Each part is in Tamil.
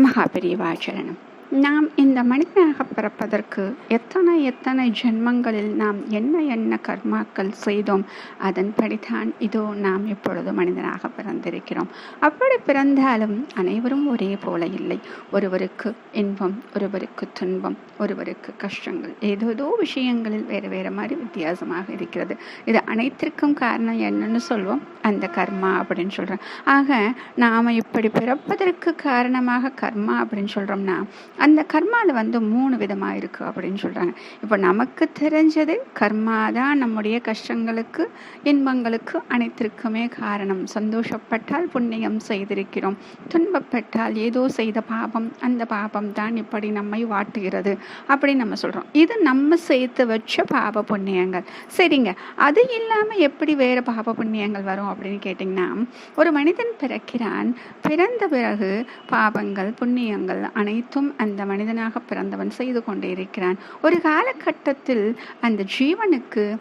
महापरिवार நாம் இந்த மனிதனாக பிறப்பதற்கு எத்தனை எத்தனை ஜென்மங்களில் நாம் என்ன என்ன கர்மாக்கள் செய்தோம் அதன்படிதான் இதோ நாம் இப்பொழுது மனிதனாக பிறந்திருக்கிறோம். அப்படி பிறந்தாலும் அனைவரும் ஒரே போல இல்லை. ஒருவருக்கு இன்பம் ஒருவருக்கு துன்பம் ஒருவருக்கு கஷ்டங்கள். ஏதேதோ விஷயங்களில் வேறு வேறு மாதிரி வித்தியாசமாக இருக்கிறது. இது அனைத்திற்கும் காரணம் என்னன்னு சொல்வோம். அந்த கர்மா அப்படின்னு சொல்கிறோம் ஆக நாம் இப்படி பிறப்பதற்கு காரணமாக கர்மா அப்படின்னு சொல்கிறோம்னா அந்த கர்மாவில் வந்து மூணு விதமாக இருக்குது அப்படின்னு சொல்கிறாங்க இப்போ நமக்கு தெரிஞ்சது கர்மா தான் நம்முடைய கஷ்டங்களுக்கு இன்பங்களுக்கு அனைத்திற்குமே காரணம். சந்தோஷப்பட்டால் புண்ணியம் செய்திருக்கிறோம். துன்பப்பட்டால் ஏதோ செய்த பாபம் அந்த பாபம் தான் இப்படி நம்மை வாட்டுகிறது அப்படின்னு நம்ம சொல்கிறோம் இது நம்ம சேர்த்து வச்ச பாப புண்ணியங்கள். சரிங்க. அது இல்லாமல் எப்படி வேறு பாப புண்ணியங்கள் வரும் அப்படின்னு கேட்டிங்கன்னா ஒரு மனிதன் பிறக்கிறான் பிறந்த பிறகு பாபங்கள் புண்ணியங்கள் அனைத்தும் அந்த மனிதனாக பிறந்தவன் செய்து கொண்டே இருக்கிறான் ஒரு காலகட்டத்தில் அந்த ஜீவனுக்கு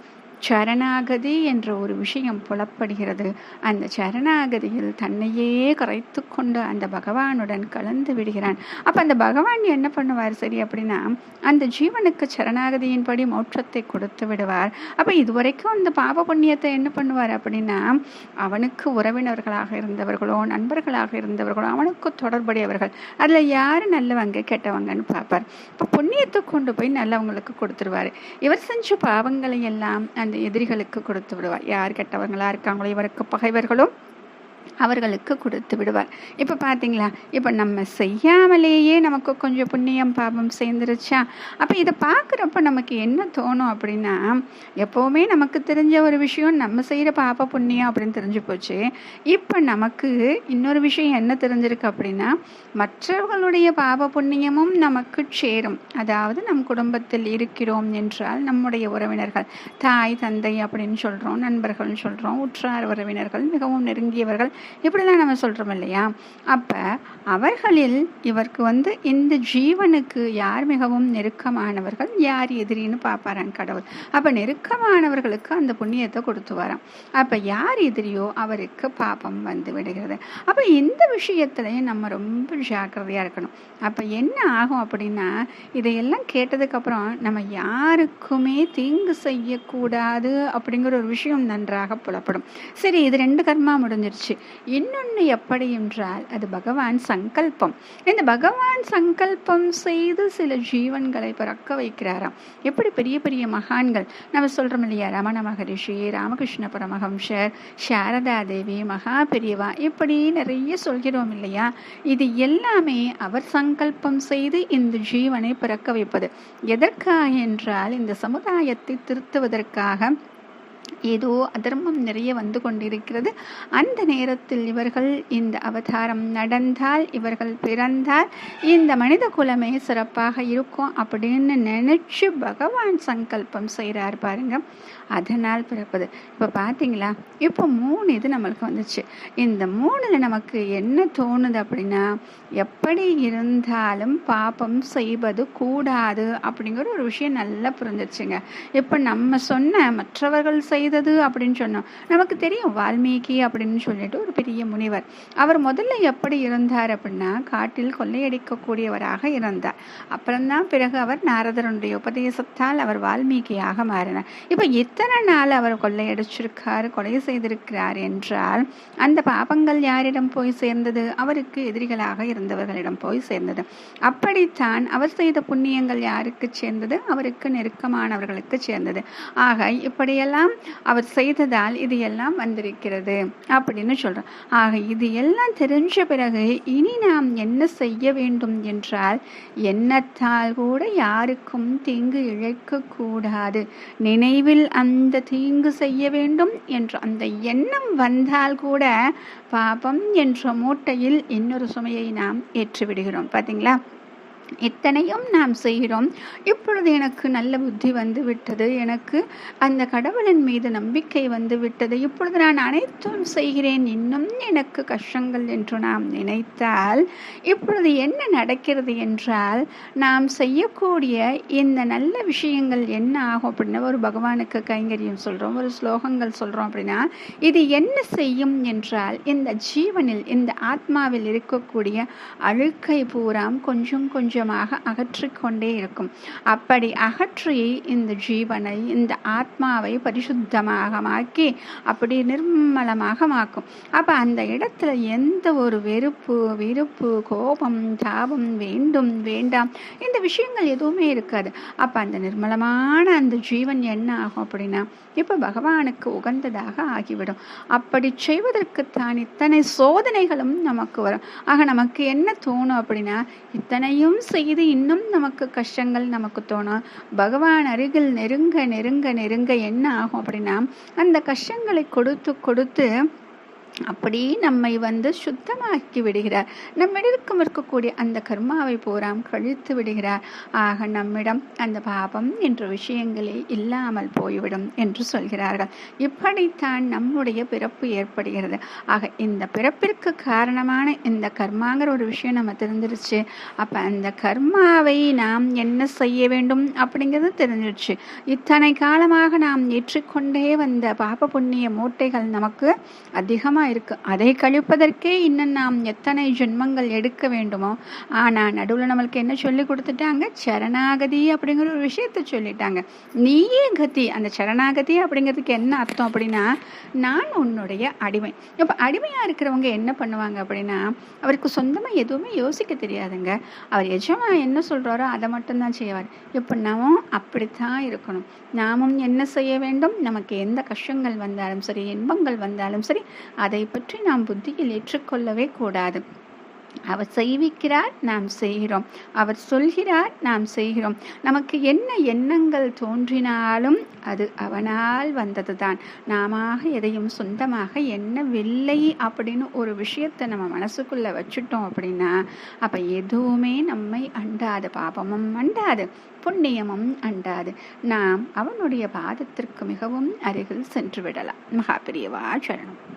சரணாகதி என்ற ஒரு விஷயம் புலப்படுகிறது. அந்த சரணாகதியில் தன்னையே கரைத்து கொண்டு அந்த பகவானுடன் கலந்து விடுகிறான். அப்போ அந்த பகவான் என்ன பண்ணுவார்? சரி அப்படின்னா அந்த ஜீவனுக்கு சரணாகதியின்படி மோட்சத்தை கொடுத்து விடுவார். அப்போ இதுவரைக்கும் அந்த பாப புண்ணியத்தை என்ன பண்ணுவார் அப்படின்னா அவனுக்கு உறவினர்களாக இருந்தவர்களோ நண்பர்களாக இருந்தவர்களோ அவனுக்கு தொடர்புடையவர்கள் அதில் யார் நல்லவங்க கெட்டவங்கன்னு பார்ப்பார். இப்போ புண்ணியத்தை கொண்டு போய் நல்லவங்களுக்கு கொடுத்துருவார். இவர் செஞ்ச பாவங்களை எல்லாம் அந்த எதிரிகளுக்கு கொடுத்து விடுவார். யார் கெட்டவங்களா இருக்காங்களோ இவருக்கு பகைவர்களும் அவர்களுக்கு கொடுத்து விடுவார். இப்போ பார்த்தீங்களா இப்போ நம்ம செய்யாமலேயே நமக்கு கொஞ்சம் புண்ணியம் பாபம் சேர்ந்துருச்சா? அப்போ இதை பார்க்குறப்ப நமக்கு என்ன தோணும் அப்படின்னா எப்போவுமே நமக்கு தெரிஞ்ச ஒரு விஷயம் நம்ம செய்கிற பாப புண்ணியம் அப்படின்னு தெரிஞ்சு போச்சு. இப்போ நமக்கு இன்னொரு விஷயம் என்ன தெரிஞ்சிருக்கு அப்படின்னா மற்றவர்களுடைய பாப புண்ணியமும் நமக்கு சேரும். அதாவது நம் குடும்பத்தில் இருக்கிறோம் என்றால் நம்முடைய உறவினர்கள் தாய் தந்தை அப்படின்னு சொல்கிறோம் நண்பர்கள்னு சொல்கிறோம் உற்றார் உறவினர்கள் மிகவும் நெருங்கியவர்கள் இப்படிலாம் நம்ம சொல்கிறோம் இல்லையா? அப்போ அவர்களில் இவருக்கு வந்து இந்த ஜீவனுக்கு யார் மிகவும் நெருக்கமானவர்கள்? யார் எதிரின்னு பார்ப்பாரான் கடவுள். அப்போ நெருக்கமானவர்களுக்கு அந்த புண்ணியத்தை கொடுத்து வரான் அப்போ யார் எதிரியோ அவருக்கு பாபம் வந்து விடுகிறது. அப்போ இந்த விஷயத்துலையும் நம்ம ரொம்ப ஜாக்கிரதையாக இருக்கணும். அப்போ என்ன ஆகும் அப்படின்னா இதையெல்லாம் கேட்டதுக்கப்புறம் நம்ம யாருக்குமே தீங்கு செய்யக்கூடாது அப்படிங்கிற ஒரு விஷயம் நன்றாக புலப்படும். சரி இது ரெண்டு கர்மா முடிஞ்சிருச்சு. இன்னொன்று எப்படி என்றால் அது பகவான் சங்கல்பம். இந்த பகவான் சங்கல்பம் செய்து சில ஜீவன்களை பிறக்க வைக்கிறாராம். எப்படி பெரிய பெரிய மகான்கள்? நம்ம சொல்கிறோம் இல்லையா ரமண மகரிஷி ராமகிருஷ்ண பரமஹம்சர் சாரதா தேவி மகா பெரியவா இப்படி நிறைய சொல்கிறோம் இல்லையா? இது எல்லாமே அவர் சங்கல்பம் செய்து இந்த ஜீவனை பிறக்க வைப்பது. எதற்காக என்றால் இந்த சமுதாயத்தை திருத்துவதற்காக ஏதோ அதர்மம் நிறைய வந்து கொண்டிருக்கிறது. அந்த நேரத்தில் இவர்கள் இந்த அவதாரம் நடந்தால் இவர்கள் பிறந்தால் இந்த மனித குலமே சிறப்பாக இருக்கும் அப்படின்னு நினைச்சு பகவான் சங்கல்பம் செய்கிறார் பாருங்க. அதனால் பிறப்பது. இப்போ பார்த்தீங்களா இப்போ மூணு இது நம்மளுக்கு வந்துச்சு. இந்த மூணில் நமக்கு என்ன தோணுது அப்படின்னா எப்படி இருந்தாலும் பாப்பம் செய்வது கூடாது அப்படிங்கிற ஒரு விஷயம் நல்லா புரிஞ்சிச்சுங்க. இப்போ நம்ம சொன்ன மற்றவர்கள் செய்தது அப்படின்னு சொன்னோம் நமக்கு தெரியும் வால்மீகி அப்படின்னு சொல்லிட்டு ஒரு பெரிய முனிவர். அவர் முதல்ல எப்படி இருந்தார் அப்படின்னா காட்டில் கொள்ளையடிக்கக்கூடியவராக இருந்தார். அப்புறம்தான் பிறகு அவர் நாரதருடைய உபதேசத்தால் அவர் வால்மீகியாக மாறினார். இப்போ எத்தனை நாள் அவர் கொள்ளையடிச்சிருக்கார் கொலை செய்திருக்கிறார் என்றால் அந்த பாபங்கள் யாரிடம் போய் சேர்ந்தது? அவருக்கு எதிரிகளாக இருந்தவர்களிடம் போய் சேர்ந்தது. அப்படித்தான் அவர் செய்த புண்ணியங்கள் யாருக்கு சேர்ந்தது? அவருக்கு நெருக்கமானவர்களுக்கு சேர்ந்தது. ஆக இப்படியெல்லாம் அவர் செய்ததால் இது எல்லாம் வந்திருக்கிறது அப்படின்னு சொல்கிறோம் ஆக இது எல்லாம் தெரிஞ்ச பிறகு இனி நாம் என்ன செய்ய வேண்டும் என்றால் எண்ணத்தால் கூட யாருக்கும் தீங்கு இழைக்கக்கூடாது. நினைவில் அந்த தீங்கு செய்ய வேண்டும் என்ற அந்த எண்ணம் வந்தால் கூட பாபம் என்ற மூட்டையில் இன்னொரு சுமையை நாம் ஏற்றிவிடுகிறோம். பார்த்தீங்களா இத்தனையும் நாம் செய்கிறோம். இப்பொழுது எனக்கு நல்ல புத்தி வந்து விட்டது. எனக்கு அந்த கடவுளின் மீது நம்பிக்கை வந்து விட்டது. இப்பொழுது நான் அனைத்தும் செய்கிறேன். இன்னும் எனக்கு கஷ்டங்கள் என்று நாம் நினைத்தால் இப்பொழுது என்ன நடக்கிறது என்றால் நாம் செய்யக்கூடிய இந்த நல்ல விஷயங்கள் என்ன ஆகும் அப்படின்னா ஒரு பகவானுக்கு கைங்கரியம் சொல்கிறோம் ஒரு ஸ்லோகங்கள் சொல்கிறோம் அப்படின்னா இது என்ன செய்யும் என்றால் இந்த ஜீவனில் இந்த ஆத்மாவில் இருக்கக்கூடிய அழுக்கை பூராம் கொஞ்சம் கொஞ்சம் கொஞ்சமாக அகற்றிக்கொண்டே இருக்கும். அப்படி அகற்றி இந்த ஜீவனை இந்த ஆத்மாவை பரிசுத்தமாக மாக்கி அப்படி நிர்மலமாக மாக்கும். அப்போ அந்த இடத்துல எந்த ஒரு வெறுப்பு விருப்பு கோபம் தாபம் வேண்டும் வேண்டாம் இந்த விஷயங்கள் எதுவுமே இருக்காது. அப்போ அந்த நிர்மலமான அந்த ஜீவன் என்ன ஆகும் அப்படின்னா இப்போ பகவானுக்கு உகந்ததாக ஆகிவிடும். அப்படி செய்வதற்குத்தான் இத்தனை சோதனைகளும் நமக்கு வரும். ஆக நமக்கு என்ன தோணும் அப்படின்னா இத்தனையும் செய்து இன்னும் நமக்கு கஷ்டங்கள் நமக்கு தோணும் பகவான் அருகில் நெருங்க நெருங்க நெருங்க என்ன ஆகும் அப்படின்னா அந்த கஷ்டங்களை கொடுத்து கொடுத்து அப்படி நம்மை வந்து சுத்தமாக்கி விடுகிறார். நம்மிடம் இருக்கக்கூடிய அந்த கர்மாவை போராம் கழித்து விடுகிறார். ஆக நம்மிடம் அந்த பாபம் என்ற விஷயங்களே இல்லாமல் போய்விடும் என்று சொல்கிறார்கள். இப்படித்தான் நம்முடைய பிறப்பு ஏற்படுகிறது. ஆக இந்த பிறப்பிற்கு காரணமான இந்த கர்மாங்கிற ஒரு விஷயம் நம்ம தெரிஞ்சிருச்சு. அப்போ அந்த கர்மாவை நாம் என்ன செய்ய வேண்டும் அப்படிங்கிறது தெரிஞ்சிருச்சு. இத்தனை காலமாக நாம் ஏற்றுக்கொண்டே வந்த பாப புண்ணிய மூட்டைகள் நமக்கு அதிகமாக இருக்குது அதை கழிப்பதற்கே இன்னும் நாம் எத்தனை ஜென்மங்கள் எடுக்க வேண்டுமோ ஆனால் நடுவில் நம்மளுக்கு என்ன சொல்லி கொடுத்துட்டாங்க? சரணாகதி அப்படிங்கிற ஒரு விஷயத்த சொல்லிட்டாங்க. நீயே கதி. அந்த சரணாகதி அப்படிங்கிறதுக்கு என்ன அர்த்தம் அப்படின்னா நான் உன்னுடைய அடிமை. இப்போ அடிமையாக இருக்கிறவங்க என்ன பண்ணுவாங்க அப்படின்னா அவருக்கு சொந்தமாக எதுவுமே யோசிக்க தெரியாதுங்க. அவர் எஜமா என்ன சொல்கிறாரோ அதை மட்டும்தான் செய்வார். இப்போ நாமும் அப்படித்தான் இருக்கணும். நாமும் என்ன செய்ய வேண்டும்? நமக்கு எந்த கஷ்டங்கள் வந்தாலும் சரி இன்பங்கள் வந்தாலும் சரி அதை அதை பற்றி நாம் புத்தியில் ஏற்றுக்கொள்ளவே கூடாது. அவர் செய்விக்கிறார் நாம் செய்கிறோம். அவர் சொல்கிறார் நாம் செய்கிறோம். நமக்கு என்ன எண்ணங்கள் தோன்றினாலும் அது அவனால் வந்தது தான் நாம எதையும் சொந்தமாக எண்ணவில்லை அப்படின்னு ஒரு விஷயத்தை நம்ம மனசுக்குள்ள வச்சுட்டோம் அப்படின்னா அப்ப எதுவுமே நம்மை அண்டாது. பாபமும் அண்டாது. புண்ணியமும் அண்டாது. நாம் அவனுடைய பாதத்திற்கு மிகவும் அருகில் சென்று விடலாம். மகாபிரியவா சரணம்.